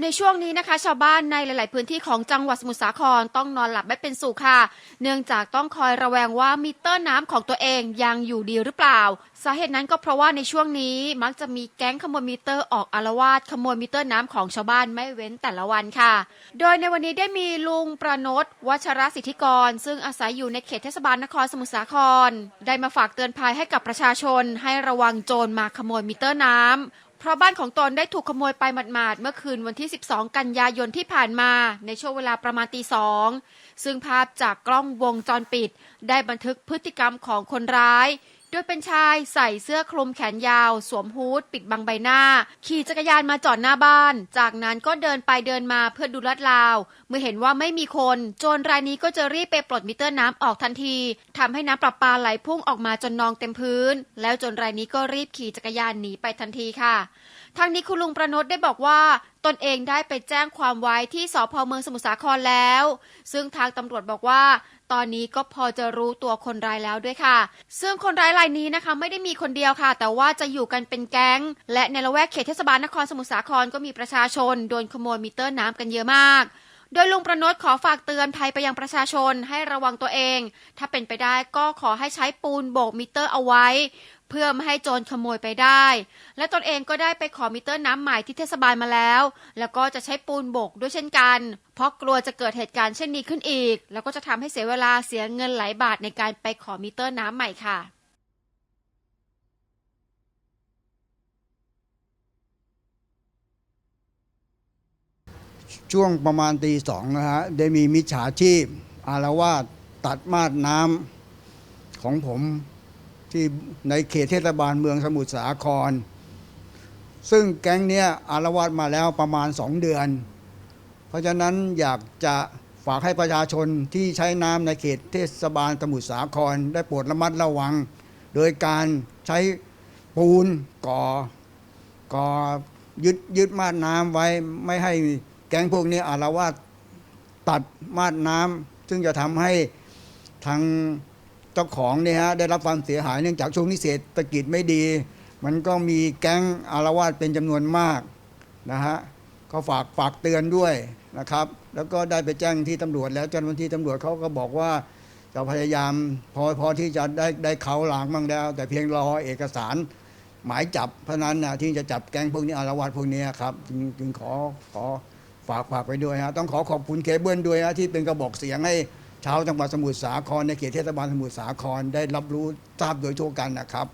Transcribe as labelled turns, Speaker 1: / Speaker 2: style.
Speaker 1: ในช่วงนี้นะคะ ชาวบ้านในหลาย ๆ พื้นที่ของจังหวัดสมุทรสาครต้องนอนหลับไม่เป็นสุขค่ะ เนื่องจากต้องคอยระแวงว่ามิเตอร์น้ำของตัวเองยังอยู่ดีหรือเปล่า สาเหตุนั้นก็เพราะว่าในช่วงนี้มักจะมีแก๊งขโมยมิเตอร์ออกอารวาสขโมยมิเตอร์น้ำของชาวบ้านไม่เว้นแต่ละวันค่ะ โดยในวันนี้ได้มีลุงประนตวัชรสิทธิกร ซึ่งอาศัยอยู่ในเขตเทศบาลนครสมุทรสาคร ได้มาฝากเตือนภัยให้กับประชาชน ให้ระวังโจรมาขโมยมิเตอร์น้ำ เพราะบ้านของตนได้ถูกขโมยไปหมาดๆเมื่อคืนวันที่ 12 กันยายนที่ผ่านมา ในช่วงเวลาประมาณตีสองซึ่งภาพจากกล้องวงจรปิด ได้บันทึกพฤติกรรมของคนร้าย โดยเป็นชายใส่เสื้อคลุมแขนยาว สวมฮูดปิดบังใบหน้า ขี่จักรยานมาจอดหน้าบ้าน จากนั้นก็เดินไปเดินมาเพื่อดูลาดราว เมื่อเห็นว่าไม่มีคน โจรรายนี้ก็จะรีบไปปลดมิเตอร์น้ำออกทันทีทำให้น้ำประปาไหลพุ่งออกมาจนนองเต็มพื้น แล้วโจรรายนี้ก็รีบขี่จักรยานหนีไปทันทีค่ะทางนี้คุณลุงประนตได้บอกว่าตนเองได้ไปแจ้งความไว้ที่สพเมืองสมุทรสาครแล้ว ซึ่งทางตำรวจบอกว่า ตอนนี้ก็พอจะรู้ตัวคนร้ายแล้วด้วยค่ะ ซึ่งคนร้ายรายนี้นะคะไม่ได้มีคนเดียวค่ะ แต่ว่าจะอยู่กันเป็นแก๊ง และในละแวกเขตเทศบาลนครสมุทรสาครก็มีประชาชนโดนขโมยมิเตอร์น้ำกันเยอะมากโดยลุงประนตขอฝากเตือนภัยไปยังประชาชนให้ระวังตัวเอง ถ้าเป็นไปได้ก็ขอให้ใช้ปูนโบกมิเตอร์เอาไว้ เพื่อไม่ให้โจรขโมยไปได้ และตนเองก็ได้ไปขอมิเตอร์น้ำใหม่ที่เทศบาลมาแล้ว แล้วก็จะใช้ปูนโบกด้วยเช่นกัน เพราะกลัวจะเกิดเหตุการณ์เช่นนี้ขึ้นอีก แล้วก็จะทำให้เสียเวลาเสียเงินหลายบาทในการไปขอมิเตอร์น้ำใหม่ค่ะ
Speaker 2: ช่วงประมาณตีสองนะฮะ ได้มีมิจฉาชีพ อารวาสตัดมาดน้ำของผม ที่ในเขตเทศบาลเมืองสมุทรสาคร ซึ่งแก๊งเนี้ยอารวาสมาแล้วประมาณสองเดือน เพราะฉะนั้นอยากจะฝากให้ประชาชนที่ใช้น้ำในเขตเทศบาลสมุทรสาคร ได้โปรดระมัดระวัง โดยการใช้ปูนก่อก็ยึดยึดมาดน้ำไว้ไม่ให้แก๊งพวกนี้อารวาสตัดมาดน้ำซึ่งจะทำให้ทาง เจ้าของเนี่ยฮะได้รับความเสียหายเนื่องจากช่วงนี้เศรษฐกิจไม่ดี มันก็มีแก๊งอารวาสเป็นจำนวนมากนะฮะก็ฝากฝากเตือนด้วยนะครับ แล้วก็ได้ไปแจ้งที่ตำรวจ แล้วเจ้าหน้าที่ตำรวจเขาก็บอกว่าจะพยายามพอพอที่จะได้ได้เขาหลางบ้างแล้ว แต่เพียงรอเอกสารหมายจับเพราะนั้นนะที่จะจับแก๊งพวกนี้อารวาสพวกนี้ครับจึงจึงขอขอฝากฝากไปด้วยฮะต้องขอขอบคุณเคเบิลด้วยฮะที่เป็นกระบอกเสียงให้ ชาวจังหวัดสมุทรสาครในเขตเทศบาลสมุทรสาครได้รับรู้ทราบโดยทั่วกันนะครับ